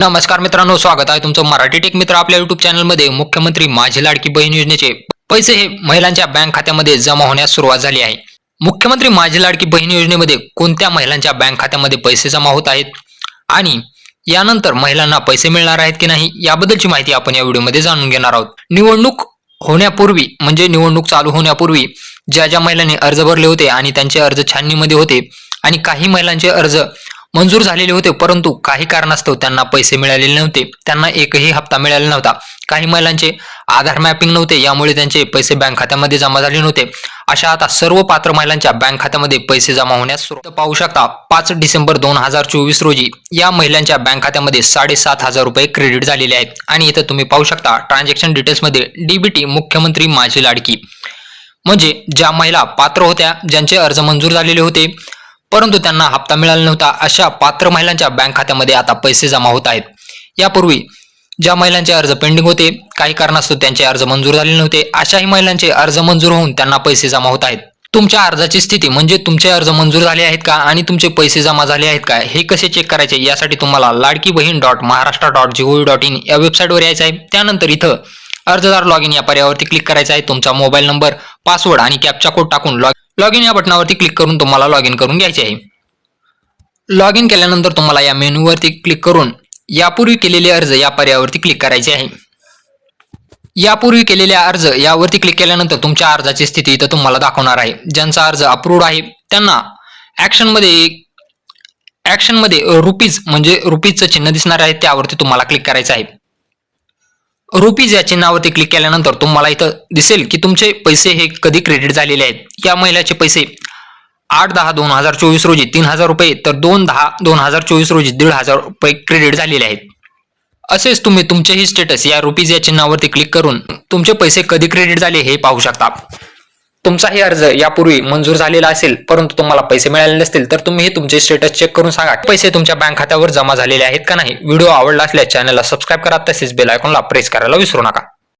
नमस्कार मित्रांनो स्वागत आहे तुमचं मराठी टेक मित्र आपल्या युट्यूब चॅनलमध्ये मुख्यमंत्री माझी लाडकी बहीण योजनेचे पैसे हे महिलांच्या बँक खात्यामध्ये जमा होण्यास सुरुवात झाली आहे. मुख्यमंत्री माझी लाडकी बहीण योजनेमध्ये कोणत्या महिलांच्या बँक खात्यामध्ये पैसे जमा होत आहेत? आणि यानंतर महिलांना पैसे मिळणार आहेत की नाही? याबद्दलची माहिती आपण या व्हिडिओमध्ये जाणून घेणार आहोत. निवडणूक होण्यापूर्वी म्हणजे निवडणूक चालू होण्यापूर्वी ज्या ज्या महिलांनी अर्ज भरले होते आणि त्यांचे अर्ज छाननीमध्ये होते आणि काही महिलांचे अर्ज मंजूर झालेले होते परंतु काही कारणास्तव त्यांना पैसे मिळालेले नव्हते. त्यांना एकही हप्ता मिळाला नव्हता. काही महिलांचे आधार मॅपिंग नव्हते यामुळे त्यांचे पैसे बँक खात्यामध्ये जमा झाले नव्हते. अशा आता सर्व पात्र महिलांच्या बँक खात्यामध्ये पैसे जमा होण्यास पाहू शकता पाच डिसेंबर दोन हजार चोवीस रोजी या महिलांच्या बँक खात्यामध्ये साडेसात हजार रुपये क्रेडिट झालेले आहेत. आणि इथं तुम्ही पाहू शकता ट्रान्झॅक्शन डिटेल्समध्ये डीबीटी मुख्यमंत्री माझी लाडकी. म्हणजे ज्या महिला पात्र होत्या ज्यांचे अर्ज मंजूर झालेले होते परंतु त्यांना हप्ता मिळाला नव्हता. अशा पात्र महिलांच्या बँक खात्यामध्ये आता पैसे जमा होत आहेत. यापूर्वी ज्या महिलांचे अर्ज पेंडिंग होते काही कारणास्तव त्यांचे अर्ज मंजूर झाले नव्हते. अशाही महिलांचे अर्ज मंजूर होऊन त्यांना पैसे जमा होत आहेत. तुमच्या अर्जाची स्थिती म्हणजे तुमचे अर्ज मंजूर झाले आहेत का आणि तुमचे पैसे जमा झाले आहेत का हे कसे चेक करायचे यासाठी तुम्हाला Ladki Bahin dot Maharashtra dot GOV dot in या वेबसाईटवर यायचं आहे. त्यानंतर इथं अर्जदार लॉग इन या पर्यावरती क्लिक करायचं आहे. तुमचा मोबाईल नंबर पासवर्ड आणि कॅपचा कोड टाकून लॉग लॉग इन या बटनावरती क्लिक करून तुम्हाला लॉग इन करून घ्यायचे आहे. लॉग इन केल्यानंतर तुम्हाला या मेनूवरती क्लिक करून यापूर्वी केलेले अर्ज या पर्यावरती क्लिक करायचे आहे. यापूर्वी केलेले अर्ज यावरती क्लिक केल्यानंतर तुमच्या अर्जाची स्थिती इथं तुम्हाला दाखवणार आहे. ज्यांचा अर्ज अप्रूव्ड आहे त्यांना ॲक्शनमध्ये ॲक्शनमध्ये रुपीज म्हणजे रुपीजचं चिन्ह दिसणार आहे त्यावरती तुम्हाला क्लिक करायचं आहे. रुपीज याचे नावावरती क्लिक केल्यानंतर तुम्हाला इथं दिसेल की तुमचे पैसे हे कधी क्रेडिट झालेले आहेत. या महिलाचे पैसे आठ दहा दोन हजार चोवीस रोजी तीन हजार रुपये तर दोन दहा दोन हजार चोवीस रोजी दीड हजार रुपये क्रेडिट झालेले आहेत. असेच तुम्ही तुमचेही स्टेटस या रुपीज या चिन्हावरती क्लिक करून तुमचे पैसे कधी क्रेडिट झाले हे पाहू शकता. तुमचाही अर्ज यापूर्वी मंजूर झालेला असेल परंतु तुम्हाला पैसे मिळाले नसतील तर तुम्ही तुमचे स्टेटस चेक करून सांगा. पैसे तुमच्या बँक खात्यावर जमा झालेले आहेत का नाही? व्हिडिओ आवडला असल्यास चॅनलला सबस्क्राईब करा तसेच बेल आयकॉनला प्रेस करायला विसरू नका.